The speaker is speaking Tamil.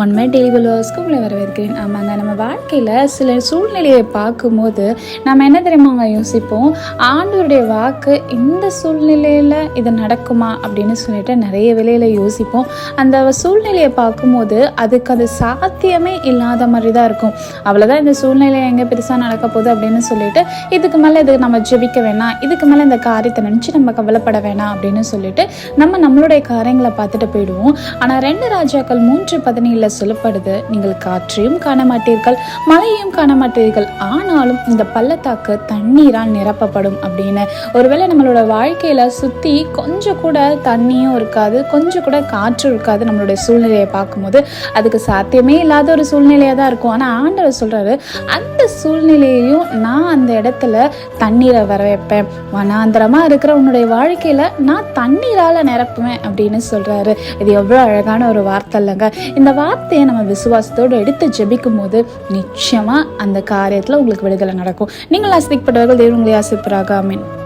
ஒன்மே டெய்லி விலோஸ்க்கு உங்களை வரவேற்கிறேன். ஆமாங்க நம்ம வாழ்க்கையில் சில சூழ்நிலையை பார்க்கும்போது நம்ம என்ன தெரியுமாங்க யோசிப்போம்? ஆண்டவருடைய வாக்கு இந்த சூழ்நிலையில் இது நடக்குமா அப்படின்னு சொல்லிட்டு நிறைய வேலையில் யோசிப்போம். அந்த சூழ்நிலையை பார்க்கும்போது அதுக்கு அது சாத்தியமே இல்லாத மாதிரி தான் இருக்கும். அவ்வளோதான் இந்த சூழ்நிலை எங்கே பெருசாக நடக்க போகுது அப்படின்னு சொல்லிட்டு இதுக்கு மேலே இது நம்ம ஜெபிக்க வேணாம். இதுக்கு மேலே இந்த காரியத்தை நினச்சி நம்ம கவலைப்பட வேணாம் அப்படின்னு சொல்லிட்டு நம்ம நம்மளுடைய காரியங்களை பார்த்துட்டு போயிடுவோம். ஆனால் ரெண்டு ராஜாக்கள் மூன்று பதினேழில் சொல்லப்படுது நீங்கள் காற்றையும் காண மாட்டீர்கள் மழையும் காண மாட்டீர்கள் ஆனாலும் இந்த பள்ளத்தாக்கு தண்ணீரால் நிரப்பப்படும் அப்படின்னு. ஒருவேளை நம்மளோட வாழ்க்கையில சுத்தி கொஞ்சம் கூட தண்ணியும் இருக்காது கொஞ்சம் கூட காற்றும் இருக்காது நம்மளுடைய சூழ்நிலையை பார்க்கும்போது. அதுக்கு சாத்தியமே இல்லாத ஒரு சூழ்நிலையாக தான் இருக்கும். ஆனால் ஆண்டவர் சொல்றாரு அந்த சூழ்நிலையையும் நான் அந்த இடத்துல தண்ணீரை வர வைப்பேன் மனாந்திரமா இருக்கிற உன்னுடைய வாழ்க்கையில நான் தண்ணீரால நிரப்புவேன் அப்படின்னு சொல்றாரு. இது எவ்வளோ அழகான ஒரு வார்த்தை இல்லைங்க. இந்த வார்த்தையை நம்ம விசுவாசத்தோடு எடுத்து ஜெபிக்கும் போது நிச்சயமா அந்த காரியத்துல உங்களுக்கு விடுதலை நடக்கும். நீங்கள் ஆசிரிக்கப்பட்டவர்கள் தேவன் உங்களை ஆசிரியப்பராக. ஆமீன்.